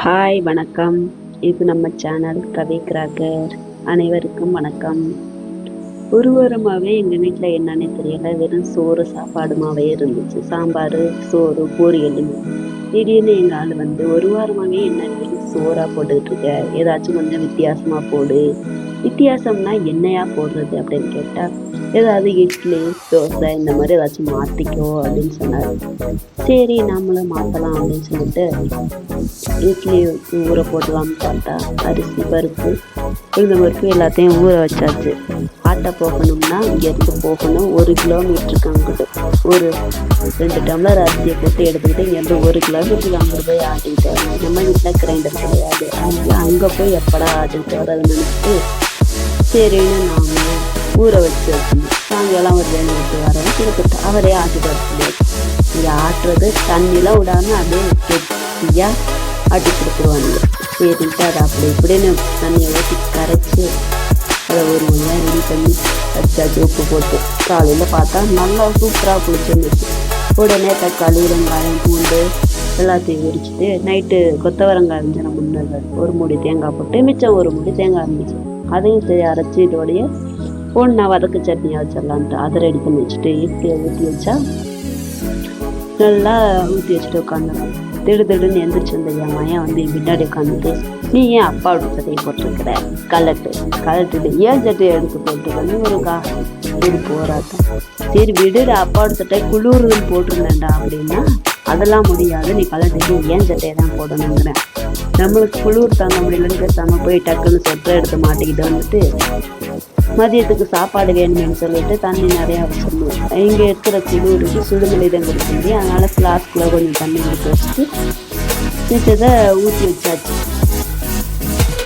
Hi வணக்கம். இது நம்ம சேனல் கவி கிராக்கர் அனைவருக்கும் வணக்கம். ஒரு வாரமாகவே எங்கள் வீட்டில் என்னன்னு தெரியல. வெறும் சோறு சாப்பாடுமாவே இருந்துச்சு. சாம்பார் சோறு பொரியல் திடீர்னு எங்கள் ஆள் வந்து ஒரு வாரமாகவே என்ன வெறும் சோறாக போட்டுக்கிட்டு இருக்க? ஏதாச்சும் கொஞ்சம் வித்தியாசமாக போடு. வித்தியாசம்னா என்னையா போடுறது அப்படின்னு கேட்டால் ஏதாவது இட்லி தோசை இந்த மாதிரி ஏதாச்சும் மாற்றிக்கோ அப்படின்னு சொன்னார். சரி நாமளும் மாற்றலாம் அப்படின்னு சொல்லிட்டு இட்லி ஊற போடலாம்னு பார்த்தா அரிசி பருப்பு உளுந்த பருப்பு எல்லாத்தையும் ஊற வச்சாச்சு. ஆட்டை போகணும்னா இங்கேருந்து போகணும். ஒரு கிலோமீட்டருக்கு அங்கிட்டு. ஒரு ரெண்டு டம்ளர் அரிசியை போட்டு எடுத்துக்கிட்டு இங்கேருந்து ஒரு கிலோமீட்டருக்கு அங்கிட்டு போய் ஆட்டிக்கிட்டு வரணும். நம்ம வீட்டில் கிரைண்டர் கிடையாது. அதனால அங்கே போய் எப்படா ஆட்டிக்கிட்டு வரதுன்னு நினச்சிட்டு சரின்னு நான் ஊற வச்சு வச்சுருந்தோம் சாயங்காலம் ஒரு வேலை விட்டு வரவும் திருப்பிட்டு அவரே ஆட்டிட்டு வர இங்கே ஆட்டுறது தண்ணிலாம் விடாமல் அப்படியே கெட்டியாக ஆட்டி கொடுத்துருவாங்க. சரின்ட்டு அதை அப்படி இப்படின்னு தண்ணியை ஊற்றி கரைச்சி அதை ஒரு மணி நேரம் ரெடி பண்ணி வச்சாச்சு உப்பு போட்டு காலையில் பார்த்தா நல்லா சூப்பராக குளிச்சிருந்துச்சு உடனே தக்காளி வெங்காயம் பூண்டு எல்லாத்தையும் உரிச்சிட்டு நைட்டு கொத்தவரங்காய் இருந்துச்சு நம்ம முன்னாடி ஒரு மூடி தேங்காய் போட்டு மிச்சம் ஒரு மூடி தேங்காய் இருந்துச்சு அதையும் சரி அரைச்சி இதோடைய ஒன்றா வதக்கு சட்னி வச்சிடலான்ட்டு அதை ரெடி பண்ணி வச்சுட்டு இட்லியை ஊற்றி வச்சா நல்லா ஊற்றி வச்சுட்டு உட்காந்துருவேன் திடு திடுன்னு எந்திரிச்சு வந்த என் மயன் வந்து பின்னாடி உட்காந்துட்டு நீ ஏன் அப்பாவோட சட்டையை போட்டிருக்கிற? கலட்டு கலட்டுட்டு ஏன் சட்டையை எடுத்து போட்டு வந்து ஒரு கா இது போராட்டம். சரி விடுடா அப்பாவோட சட்டை குளிருன்னு போட்டிருந்தேன்டா அப்படின்னா அதெல்லாம் முடியாது நீ கலட்டுட்டு ஏன் சட்டையை தான் போடணுங்கிறேன் நம்மளுக்கு குளிர் தாங்க முடியலன்னு பேசாமல் போய் டக்குன்னு சொட்டை எடுத்து மாட்டிக்கிட்டு வந்துட்டு மதியத்துக்கு சாப்பாடு வேணும்னு சொல்லிட்டு தண்ணி நிறையா வச்சிருந்தோம். இங்கே இருக்கிற குளிருக்கு சுடுமலை தான் கொடுக்குது அதனால் ஃப்ளாஸ்கில் கொஞ்சம் தண்ணி ஊற்றி வச்சுட்டு மிச்சத்தை ஊற்றி வச்சாச்சு.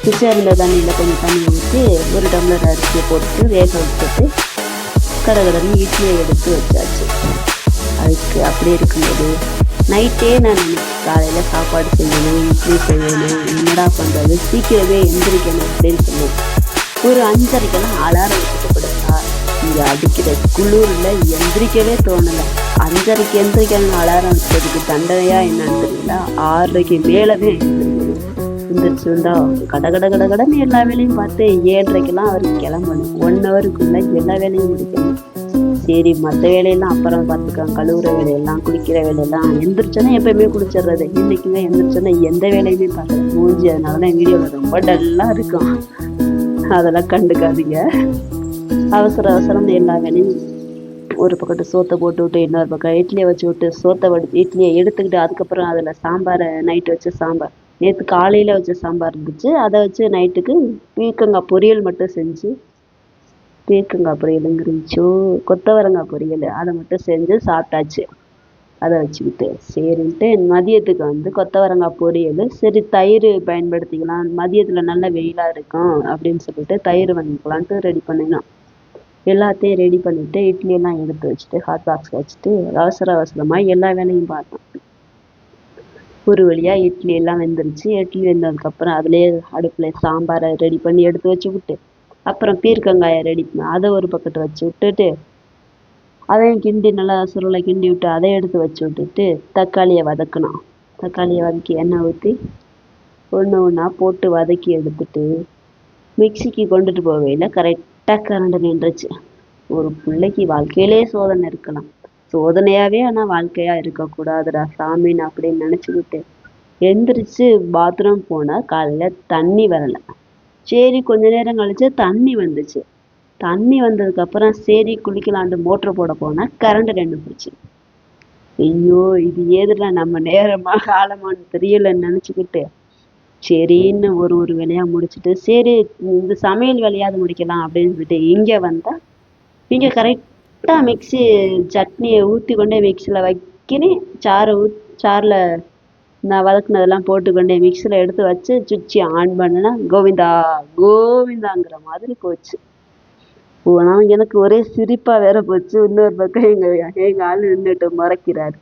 மிச்சம் தண்ணியில் கொஞ்சம் தண்ணி ஊற்றி ஒரு டம்ளர் அரிசியை போட்டு வேக வச்சுட்டு கடகடன்னு இட்லியை எடுத்து வச்சாச்சு. அதுக்கு அப்படியே இருக்கும்போது நைட்டே நான் காலையில் சாப்பாடு செய்யணும் இட்லி செய்யணும் என்னடா பண்ணுறது சீக்கிரமே எந்திரிக்கணும் அப்படின்னு சொல்லுவேன் ஒரு அஞ்சரைக்கெல்லாம் அலாரம் வச்சுட்டு படுத்தா இங்கே அடிக்கிற குளிரில் எந்திரிக்கவே தோணலை. அஞ்சரைக்கு எந்திரிக்கணும் அலாரம் வச்சதுக்கு தண்டனையா என்னன்னு தெரியல. ஆறரைக்கு மேலவே எந்திரிச்சு வந்தா கட கட கட கடன்னு எல்லா வேலையும் பார்த்து ஏழரைக்கெல்லாம் அவருக்கு கிளம்பணும். ஒன் ஹவருக்குள்ள எல்லா வேலையும் முடிக்கணும். சரி மற்ற வேலையெல்லாம் அப்புறம் பார்த்துக்கலாம். கழுவுற வேலையெல்லாம் குளிக்கிற வேலையெல்லாம். எந்திரிச்சோன்னா எப்பயுமே குளிச்சிடுறது. இன்னைக்குங்க எந்திரிச்சோன்னா எந்த வேலையுமே பார்க்கல. மூஞ்சி அதனால தான் வீடியோவில் ரொம்ப டல்லாக இருக்கும். அதெல்லாம் கண்டுக்காதீங்க. அவசர அவசரம் எல்லா வேலையும் ஒரு பக்கத்து சோத்தை போட்டு விட்டு இன்னொரு பக்கம் இட்லியை வச்சு விட்டு சோத்தை வடி இட்லியை எடுத்துக்கிட்டு அதுக்கப்புறம் அதில் சாம்பாரை நைட்டு வச்சு சாம்பார். நேற்று காலையில் வச்ச சாம்பார் இருந்துச்சு. அதை வச்சு நைட்டுக்கு பீர்க்கங்காய் பொரியல் மட்டும் செஞ்சு பீர்க்கங்காய் பொரியலுங்கிறச்சோ கொத்தவரங்காய் பொரியல் அதை மட்டும் செஞ்சு சாப்பிட்டாச்சு. அதை வச்சுக்கிட்டு சரின்ட்டு மதியத்துக்கு வந்து கொத்தவரங்காய் பொரியல் சரி தயிர் பயன்படுத்திக்கலாம் மதியத்தில் நல்ல வெயிலாக இருக்கும் அப்படின்னு சொல்லிட்டு தயிர் வாங்கிக்கலான்ட்டு ரெடி பண்ணினோம். எல்லாத்தையும் ரெடி பண்ணிவிட்டு இட்லியெல்லாம் எடுத்து வச்சுட்டு ஹாட் பாக்ஸ் வச்சுட்டு அவசர அவசரமாக எல்லா வேலையும் பார்த்தோம். ஒரு வழியாக இட்லி எல்லாம் வெந்துருச்சு. இட்லி வெந்ததுக்கப்புறம் அதுலேயே அடுப்பில் சாம்பாரை ரெடி பண்ணி எடுத்து வச்சு விட்டு அப்புறம் பீர்க்கங்காயை ரெடி பண்ணி அதை ஒரு பக்கத்து வச்சு விட்டுட்டு அதையும் கிண்டி நல்லா சுருளை கிண்டி விட்டு அதை எடுத்து வச்சு விட்டுட்டு தக்காளியை வதக்கணும். தக்காளியை வதக்கி எண்ணெய் ஊற்றி ஒன்று ஒன்றா போட்டு வதக்கி எடுத்துட்டு மிக்சிக்கு கொண்டுட்டு போகையில் கரெக்டாக கரண்டு நின்றுச்சு. ஒரு பிள்ளைக்கு வாழ்க்கையிலே சோதனை இருக்கலாம். சோதனையாகவே ஆனால் வாழ்க்கையாக இருக்கக்கூடாதுடா சாமின்னு அப்படின்னு நினச்சிக்கிட்டு எந்திரிச்சு பாத்ரூம் போனால் காலையில் தண்ணி வரலை. சரி கொஞ்ச நேரம் கழிச்சு தண்ணி வந்துச்சு. தண்ணி வந்ததுக்கப்புறம் சரி குளிக்கலான்ட்டு மோட்ரு போட போனால் கரண்ட் நின்று போச்சு. ஐயோ இது ஏதுடா நம்ம நேரமாக காலமானு தெரியலன்னு நினச்சிக்கிட்டு சரின்னு ஒரு ஒரு வேலையாக முடிச்சுட்டு சரி இந்த சமையல் வேலையாவது முடிக்கலாம் அப்படின்னு சொல்லிட்டு இங்கே வந்தால் இங்கே கரெக்டாக மிக்ஸி சட்னியை ஊற்றி கொண்டே மிக்சியில் வைக்கிறேன் சாறு ஊத் சாரில் நான் வதக்குனதெல்லாம் போட்டுக்கொண்டே மிக்சியில் எடுத்து வச்சு சுச்சி ஆன் பண்ணினா கோவிந்தா கோவிந்தாங்கிற மாதிரி போச்சு. ஆனால் எனக்கு ஒரே சிரிப்பாக வேற போச்சு. இன்னொரு பக்கம் எங்கள் எங்கள் ஆள் நின்றுட்டு முறைக்கிறாரு.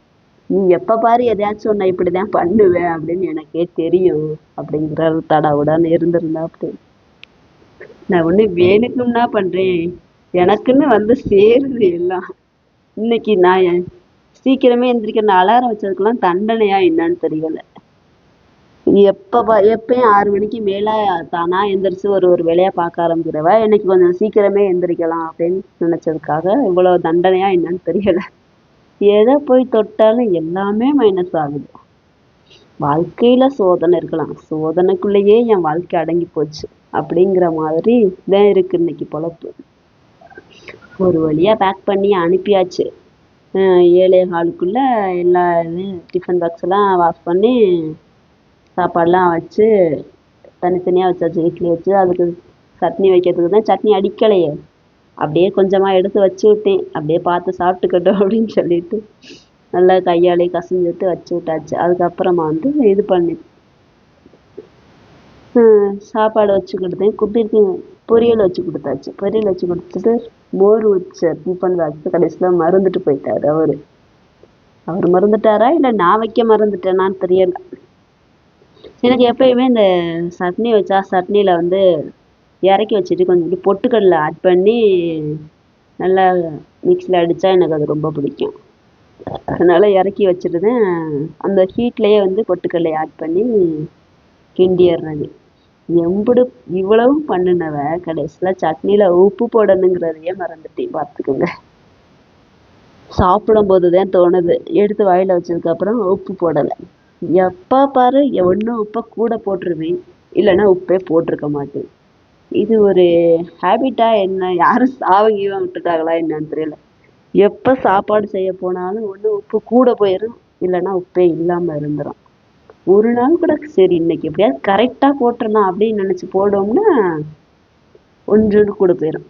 நீ எப்போ பாரு எதையாச்சும் ஒன்று இப்படி தான் பண்ணுவேன் அப்படின்னு எனக்கே தெரியும் அப்படிங்கிறாரு தடாவுடான்னு இருந்திருந்தா அப்படி நான் ஒன்று வேணுக்கும்னா பண்ணுறேன் எனக்குன்னு வந்து சேருது எல்லாம். இன்னைக்கு நான் சீக்கிரமே எந்திரிக்கிற அலாரம் வச்சதுக்கெல்லாம் தண்டனையா என்னன்னு தெரியலை. எப்போ பா எப்பயும் ஆறு மணிக்கு மேலே தானா எந்திரிச்சு ஒரு ஒரு வேலையாக பார்க்க ஆரம்பிக்கிறவ இன்னைக்கு கொஞ்சம் சீக்கிரமே எந்திரிக்கலாம் அப்படின்னு நினச்சதுக்காக இவ்வளோ தண்டனையா என்னன்னு தெரியலை. எதை போய் தொட்டாலும் எல்லாமே மைனஸ் ஆகுது. வாழ்க்கையில சோதனை இருக்கலாம். சோதனைக்குள்ளேயே என் வாழ்க்கை அடங்கி போச்சு அப்படிங்கிற மாதிரி தான் இருக்கு இன்னைக்கு பொழப்பு. ஒரு வழியா பேக் பண்ணி அனுப்பியாச்சு. அஹ் ஏழே எல்லா டிஃபன் பாக்ஸ் எல்லாம் வாஷ் பண்ணி சாப்பாடுலாம் வச்சு தனித்தனியாக வச்சாச்சு. இட்லி வச்சு அதுக்கு சட்னி வைக்கிறதுக்கு தான் சட்னி அடிக்கலையே. அப்படியே கொஞ்சமாக எடுத்து வச்சு விட்டேன். அப்படியே பார்த்து சாப்பிட்டுக்கட்டும் அப்படின்னு சொல்லிட்டு நல்லா கையாலே கசஞ்சு விட்டு வச்சு விட்டாச்சு. அதுக்கப்புறமா வந்து இது பண்ணி சாப்பாடு வச்சு கொடுத்தேன். குப்பிக்கு பொரியல் வச்சு கொடுத்தாச்சு. பொரியல் வச்சு கொடுத்துட்டு மோர் வச்ச டிஃபன் பாக்ஸ் கடைசியில் மறந்துட்டு போயிட்டாரு அவரு. அவர் மறந்துட்டாரா இல்லை நான் வைக்க மறந்துட்டேனான்னு தெரியல. எனக்கு எப்பயுமே இந்த சட்னி வச்சா சட்னியில் வந்து இறக்கி வச்சுட்டு கொஞ்சம் பொட்டுக்கடலை ஆட் பண்ணி நல்லா மிக்ஸியில் அடித்தா எனக்கு அது ரொம்ப பிடிக்கும். அதனால இறக்கி வச்சுருந்தேன். அந்த ஹீட்லேயே வந்து பொட்டுக்கடலை ஆட் பண்ணி கிண்டிடுறது. எம்புடு இவ்வளவும் பண்ணினவ கடைசியில் சட்னியில் உப்பு போடணுங்கிறதையே மறந்துட்டேன். பார்த்துக்கோங்க. சாப்பிடும்போது தான் தோணுது. எடுத்து வாயில் வச்சதுக்கப்புறம் உப்பு போடலை. எப்போ பாரு ஒன்றும் உப்பை கூட போட்டுருவேன். இல்லைன்னா உப்பே போட்டிருக்க மாட்டேன். இது ஒரு ஹேபிட்டாக என்ன யாரும் சாவங்கீவம் விட்டுட்டாங்களா என்னன்னு தெரியல. எப்போ சாப்பாடு செய்ய போனாலும் ஒன்று உப்பு கூட போயிடும் இல்லைன்னா உப்பே இல்லாமல் இருந்துரும். ஒரு நாள் கூட சரி இன்னைக்கு எப்படியாவது கரெக்டாக போட்டுறலாம் அப்படின்னு நினச்சி போடுவோம்னா ஒன்று கூட போயிடும்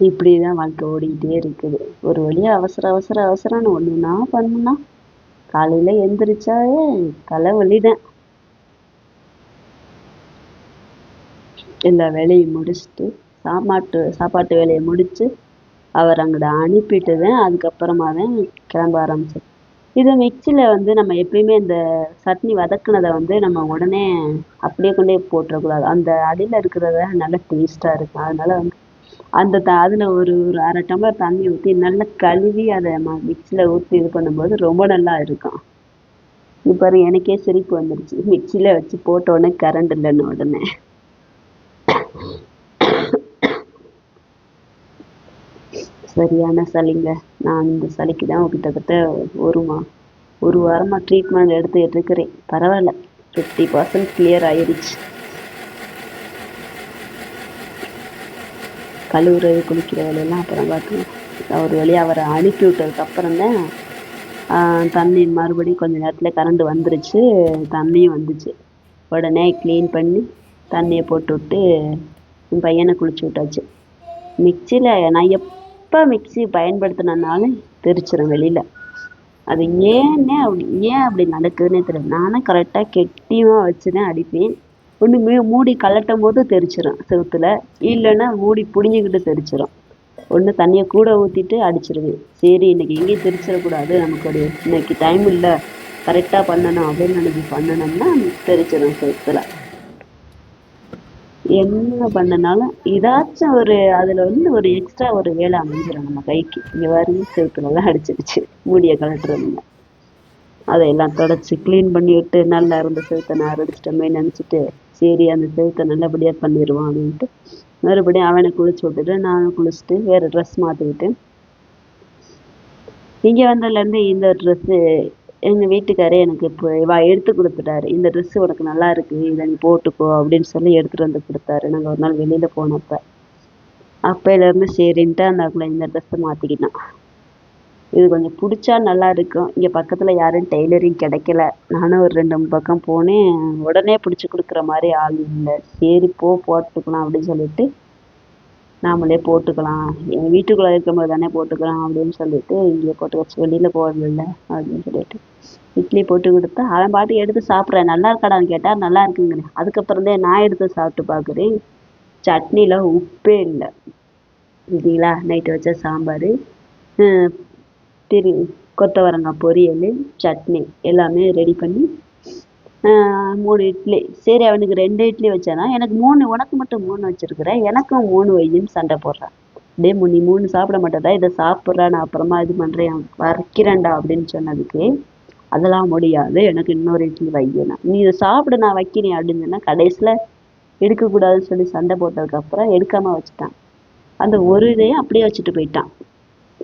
இப்படி தான் வாழ்க்கை ஓடிக்கிட்டே இருக்குது. ஒரு வழியா அவசர அவசர அவசரம்னு ஒன்றுனா பண்ணுனா காலையில் எந்திரிச்சாவே தலைவலி தான் எல்லா வேலையும் முடிச்சுட்டு சாப்பாட்டு சாப்பாட்டு வேலையை முடிச்சு அவர் அங்கிட்ட அனுப்பிட்டு தான் அதுக்கப்புறமா தான் கிளம்ப ஆரம்பித்தேன் இது மிக்சியில் வந்து நம்ம எப்பயுமே இந்த சட்னி வதக்குனதை வந்து நம்ம உடனே அப்படியே கொண்டே போட்டுறக்கூடாது. அந்த அடியில் இருக்கிறத நல்லா டேஸ்ட்டாக இருக்கும். அதனால வந்து அந்த த அதில் ஒரு ஒரு அரை டம்ளர் தண்ணி ஊற்றி நல்லா கழுவி அதை ம மிக்சியில் ஊற்றி இது பண்ணும்போது ரொம்ப நல்லா இருக்கும். இப்போ பாரு எனக்கே சிரிப்பு வந்துருச்சு. மிக்சியில் வச்சு போட்ட உடனே கரண்ட் இல்லைன்னு உடனே. சரியான சளிங்க. நான் இந்த சளிக்கு தான் கிட்டத்தட்ட ஒரு மா ஒரு வாரமாக ட்ரீட்மெண்ட் எடுத்துக்கிட்டு இருக்கிறேன். பரவாயில்ல. ஃபிஃப்டி பர்சன்ட் கிளியர் ஆயிருச்சு. கழுவுறது குளிக்கிற வேலையெல்லாம் அப்புறம் பார்த்து ஒரு வழியாக அவரை அனுப்பி விட்டதுக்கு அப்புறம் தான் தண்ணி மறுபடியும் கொஞ்சம் நேரத்தில் கரண்ட் வந்துருச்சு. தண்ணியும் வந்துச்சு. உடனே க்ளீன் பண்ணி தண்ணியை போட்டு விட்டு என் பையனை குளிச்சு விட்டாச்சு. மிக்சியில் நான் எப்போ மிக்ஸி பயன்படுத்தினாலும் தெரிச்சிடும் வெளியில். அது ஏன்னே அப்படி ஏன் அப்படி நடக்குதுன்னே தெரியல. நானும் கரெக்டாக கெட்டியமாக வச்சு தான் அடிப்பேன். ஒன்று மீ மூடி கழட்டும் போது தெரிச்சிடும் செவுத்துல. இல்லைன்னா மூடி பிடுங்கிக்கிட்டு தெரிச்சிடும் ஒன்று தண்ணியை கூட ஊற்றிட்டு அடிச்சிருவேன் சரி இன்னைக்கு எங்கேயும் தெரிச்சிடக்கூடாது. நமக்கு ஒரு இன்னைக்கு டைம் இல்லை. கரெக்டாக பண்ணணும் அப்படின்னு நினைச்சி பண்ணணும்னா தெரிச்சிடும் செவுத்தில். என்ன பண்ணனாலும் இதாச்சும் ஒரு அதில் வந்து ஒரு எக்ஸ்ட்ரா ஒரு வேலை அமைஞ்சிடும் நம்ம கைக்கு. இங்கே வரும் செவுத்துலலாம் அடிச்சிருச்சு. மூடியை கலட்டுறதுங்க அதையெல்லாம் தொடச்சி க்ளீன் பண்ணி விட்டு நல்லா இருந்த செவுத்தை நான் அடிச்சிட்டோமே நினச்சிட்டு சரி அந்த செவுத்தை நல்லபடியாக பண்ணிடுவான் அப்படின்ட்டு மறுபடியும் அவனை குளிச்சு விட்டுட்டு நானும் குளிச்சுட்டு வேறு ட்ரெஸ் மாற்றிக்கிட்டு இங்கே வந்ததுலேருந்து இந்த ட்ரெஸ்ஸு எங்கள் வீட்டுக்காரே எனக்கு இப்போ வா எடுத்து கொடுத்துட்டாரு. இந்த ட்ரெஸ்ஸு உனக்கு நல்லா இருக்கு இதை நீ போட்டுக்கோ அப்படின்னு சொல்லி எடுத்துகிட்டு வந்து கொடுத்தாரு. நாங்கள் ஒரு நாள் வெளியில் போனப்போ. அப்போலேருந்து சரின்ட்டு அந்த இந்த ட்ரெஸ்ஸை மாற்றிக்கிட்டான் இது கொஞ்சம் பிடிச்சா நல்லா இருக்கும் இங்கே பக்கத்தில் யாரும் டெய்லரிங் கிடைக்கல. நானும் ஒரு ரெண்டு மூணு பக்கம் போனேன். உடனே பிடிச்சி கொடுக்குற மாதிரி ஆள் இல்லை. சரி போ போட்டுக்கலாம் அப்படின்னு சொல்லிட்டு நாமளே போட்டுக்கலாம். எங்கள் வீட்டுக்குள்ளே இருக்கும்போது தானே போட்டுக்கலாம் அப்படின்னு சொல்லிட்டு இங்கே போட்டு வச்சு வெளியில் போகிறதில்ல அப்படின்னு சொல்லிட்டு இட்லி போட்டு கொடுத்தா அவன் பாட்டு எடுத்து சாப்பிட்றேன் நல்லா இருக்காடான்னு கேட்டால் நல்லா இருக்குங்கிறேன். அதுக்கப்புறம் தான் நான் எடுத்து சாப்பிட்டு பார்க்குறேன். சட்னியில் உப்பே இல்லை. இல்லைங்களா நைட்டு வச்ச சாம்பார். திரு கொத்தவரங்காய் பொரியல் சட்னி எல்லாமே ரெடி பண்ணி மூணு இட்லி. சரி அவனுக்கு ரெண்டு இட்லி வச்சேன்னா எனக்கு மூணு உனக்கு மட்டும் மூணு வச்சிருக்கிற. எனக்கும் மூணு வையும் சண்டை போடுறான். டே நீ மூணு சாப்பிட மாட்டேதா இதை சாப்பிட்றா நான் அப்புறமா இது பண்ணுறேன் வரைக்கிறேன்டா அப்படின்னு சொன்னதுக்கு அதெல்லாம் முடியாது. எனக்கு இன்னொரு இட்லி வையணும் நீ இதை சாப்பிட நான் வைக்கிறேன் அப்படின்னு சொன்னால் கடைசியில் எடுக்கக்கூடாதுன்னு சொல்லி சண்டை போட்டதுக்கப்புறம் எடுக்காமல் வச்சுட்டான். அந்த ஒரு இதையும் அப்படியே வச்சுட்டு போயிட்டான்.